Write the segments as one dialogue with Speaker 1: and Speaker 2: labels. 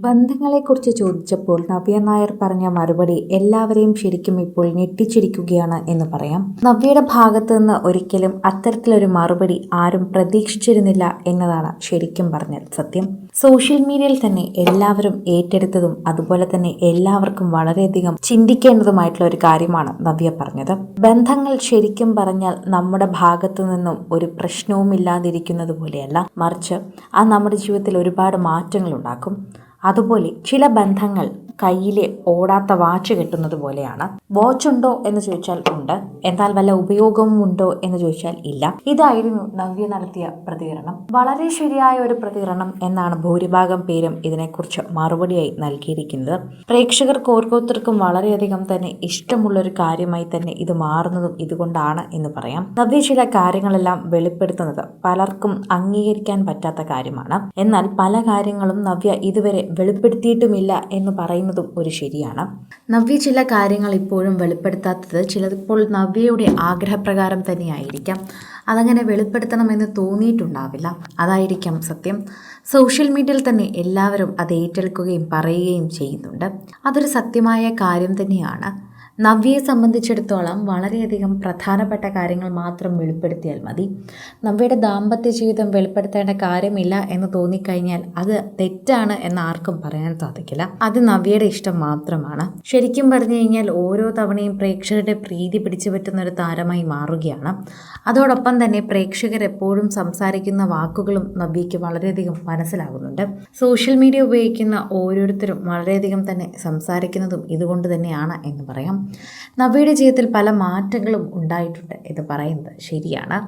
Speaker 1: ബന്ധങ്ങളെക്കുറിച്ച് ചോദിച്ചപ്പോൾ നവ്യ നായർ പറഞ്ഞ മറുപടി എല്ലാവരെയും ശരിക്കും ഇപ്പോൾ ഞെട്ടിച്ചിരിക്കുകയാണ് എന്ന് പറയാം. നവ്യയുടെ ഭാഗത്ത് നിന്ന് ഒരിക്കലും അത്തരത്തിലൊരു മറുപടി ആരും പ്രതീക്ഷിച്ചിരുന്നില്ല എന്നതാണ് ശരിക്കും പറഞ്ഞാൽ സത്യം. സോഷ്യൽ മീഡിയയിൽ തന്നെ എല്ലാവരും ഏറ്റെടുത്തതും അതുപോലെ തന്നെ എല്ലാവർക്കും വളരെയധികം ചിന്തിക്കേണ്ടതുമായിട്ടുള്ള ഒരു കാര്യമാണ് നവ്യ പറഞ്ഞത്. ബന്ധങ്ങൾ ശരിക്കും പറഞ്ഞാൽ നമ്മുടെ ഭാഗത്തു നിന്നും ഒരു പ്രശ്നവും ഇല്ലാതിരിക്കുന്നത് പോലെയല്ല മറിച്ച് അത് നമ്മുടെ ജീവിതത്തിൽ ഒരുപാട് മാറ്റങ്ങൾ ഉണ്ടാക്കും അതുപോലെ ചില ബന്ധങ്ങൾ കയ്യിലെ ഓടാത്ത വാച്ച് കെട്ടുന്നത് പോലെയാണ്. വാച്ച് ഉണ്ടോ എന്ന് ചോദിച്ചാൽ ഉണ്ട്. എന്നാൽ വല്ല ഉപയോഗവും ഉണ്ടോ എന്ന് ചോദിച്ചാൽ ഇല്ല. ഇതായിരുന്നു നവ്യ നടത്തിയ പ്രതികരണം. വളരെ ശരിയായ ഒരു പ്രതികരണം എന്നാണ് ഭൂരിഭാഗം പേരും ഇതിനെക്കുറിച്ച് മറുപടിയായി നൽകിയിരിക്കുന്നത്. പ്രേക്ഷകർക്ക് ഓരോരുത്തർക്കും വളരെയധികം തന്നെ ഇഷ്ടമുള്ളൊരു കാര്യമായി തന്നെ ഇത് മാറുന്നതും ഇതുകൊണ്ടാണ് എന്ന് പറയാം. നവ്യ ചില കാര്യങ്ങളെല്ലാം വെളിപ്പെടുത്തുന്നത് പലർക്കും അംഗീകരിക്കാൻ പറ്റാത്ത കാര്യമാണ്. എന്നാൽ പല കാര്യങ്ങളും നവ്യ ഇതുവരെ വെളിപ്പെടുത്തിയിട്ടുമില്ല എന്ന് പറയുന്നതും ഒരു ശരിയാണ്. നവ്യ ചില കാര്യങ്ങൾ ഇപ്പോഴും വെളിപ്പെടുത്താത്തത് ചിലപ്പോൾ നവ്യയുടെ ആഗ്രഹപ്രകാരം തന്നെയായിരിക്കാം. അതങ്ങനെ വെളിപ്പെടുത്തണമെന്ന് തോന്നിയിട്ടുണ്ടാവില്ല. അതായിരിക്കാം സത്യം. സോഷ്യൽ മീഡിയയിൽ തന്നെ എല്ലാവരും അത് ഏറ്റെടുക്കുകയും പറയുകയും ചെയ്യുന്നുണ്ട്. അതൊരു സത്യമായ കാര്യം തന്നെയാണ്. നവ്യയെ സംബന്ധിച്ചിടത്തോളം വളരെയധികം പ്രധാനപ്പെട്ട കാര്യങ്ങൾ മാത്രം വെളിപ്പെടുത്തിയാൽ മതി. നവ്യയുടെ ദാമ്പത്യ ജീവിതം വെളിപ്പെടുത്തേണ്ട കാര്യമില്ല എന്ന് തോന്നിക്കഴിഞ്ഞാൽ അത് തെറ്റാണ് എന്ന് ആർക്കും പറയാൻ സാധിക്കില്ല. അത് നവ്യയുടെ ഇഷ്ടം മാത്രമാണ്. ശരിക്കും പറഞ്ഞു കഴിഞ്ഞാൽ ഓരോ തവണയും പ്രേക്ഷകരുടെ പ്രീതി പിടിച്ചു പറ്റുന്ന ഒരു താരമായി മാറുകയാണ്. അതോടൊപ്പം തന്നെ പ്രേക്ഷകർ എപ്പോഴും സംസാരിക്കുന്ന വാക്കുകളും നവ്യയ്ക്ക് വളരെയധികം മനസ്സിലാകുന്നുണ്ട്. സോഷ്യൽ മീഡിയ ഉപയോഗിക്കുന്ന ഓരോരുത്തരും വളരെയധികം തന്നെ സംസാരിക്കുന്നതും ഇതുകൊണ്ട് തന്നെയാണ് എന്ന് പറയാം. നവ്യയുടെ ജീവിതത്തിൽ പല മാറ്റങ്ങളും ഉണ്ടായിട്ടുണ്ട് എന്ന് പറയുന്നത് ശരിയാണ്.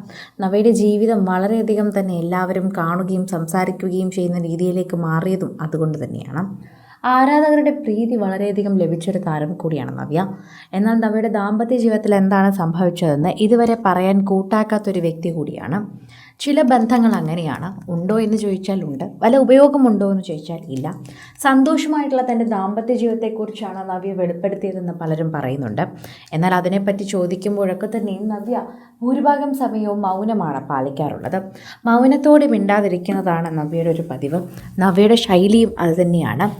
Speaker 1: നവയുടെ ജീവിതം വളരെയധികം തന്നെ എല്ലാവരും കാണുകയും സംസാരിക്കുകയും ചെയ്യുന്ന രീതിയിലേക്ക് മാറിയതും അതുകൊണ്ട് തന്നെയാണ്. ആരാധകരുടെ പ്രീതി വളരെയധികം ലഭിച്ചൊരു താരം കൂടിയാണ് നവ്യ. എന്നാൽ നവ്യയുടെ ദാമ്പത്യ ജീവിതത്തിൽ എന്താണ് സംഭവിച്ചതെന്ന് ഇതുവരെ പറയാൻ കൂട്ടാക്കാത്തൊരു വ്യക്തി കൂടിയാണ്. ചില ബന്ധങ്ങൾ അങ്ങനെയാണ്. ഉണ്ടോ എന്ന് ചോദിച്ചാൽ ഉണ്ട്. വല്ല ഉപയോഗമുണ്ടോ എന്ന് ചോദിച്ചാൽ ഇല്ല. സന്തോഷമായിട്ടുള്ള തന്റെ ദാമ്പത്യ ജീവിതത്തെക്കുറിച്ചാണ് നവ്യ വെളിപ്പെടുത്തിയതെന്ന് പലരും പറയുന്നുണ്ട്. എന്നാൽ അതിനെപ്പറ്റി ചോദിക്കുമ്പോഴൊക്കെ തന്നെയും നവ്യ ഭൂരിഭാഗം സമയവും മൗനമാണ് പാലിക്കാറുള്ളത്. മൗനത്തോടെ മിണ്ടാതിരിക്കുന്നതാണ് നവ്യയുടെ ഒരു പതിവ്. നവ്യയുടെ ശൈലിയും അതുതന്നെയാണ്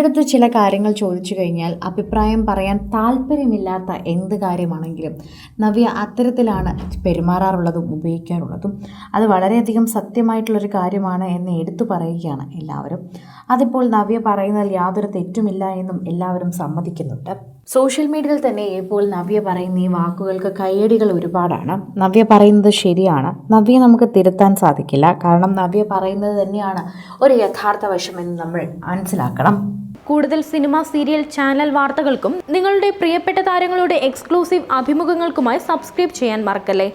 Speaker 1: അടുത്ത് ചില കാര്യങ്ങൾ ചോദിച്ചു കഴിഞ്ഞാൽ അഭിപ്രായം പറയാൻ താല്പര്യമില്ലാത്ത എന്ത് കാര്യമാണെങ്കിലും നവ്യ അത്തരത്തിലാണ് പെരുമാറാറുള്ളതും ഉപയോഗിക്കാറുള്ളതും. അത് വളരെയധികം സത്യമായിട്ടുള്ളൊരു കാര്യമാണ് എന്ന് എടുത്തു പറയുകയാണ് എല്ലാവരും. അതിപ്പോൾ നവ്യ പറയുന്നതിൽ യാതൊരു തെറ്റുമില്ല എന്നും എല്ലാവരും സമ്മതിക്കുന്നുണ്ട്. സോഷ്യൽ മീഡിയയിൽ തന്നെ ഇപ്പോൾ നവ്യ പറയുന്ന ഈ വാക്കുകൾക്ക് കയ്യടികൾ ഒരുപാടാണ്. നവ്യ പറയുന്നത് ശരിയാണ്. നവ്യ നമുക്ക് തിരുത്താൻ സാധിക്കില്ല. കാരണം നവ്യ പറയുന്നത് തന്നെയാണ് ഒരു യഥാർത്ഥ വശമെന്ന് നമ്മൾ മനസ്സിലാക്കണം.
Speaker 2: കൂടുതൽ സിനിമ സീരിയൽ ചാനൽ വാർത്തകൾക്കും നിങ്ങളുടെ പ്രിയപ്പെട്ട താരങ്ങളുടെ എക്സ്ക്ലൂസീവ് അഭിമുഖങ്ങൾക്കുമായി സബ്സ്ക്രൈബ് ചെയ്യാൻ മറക്കല്ലേ?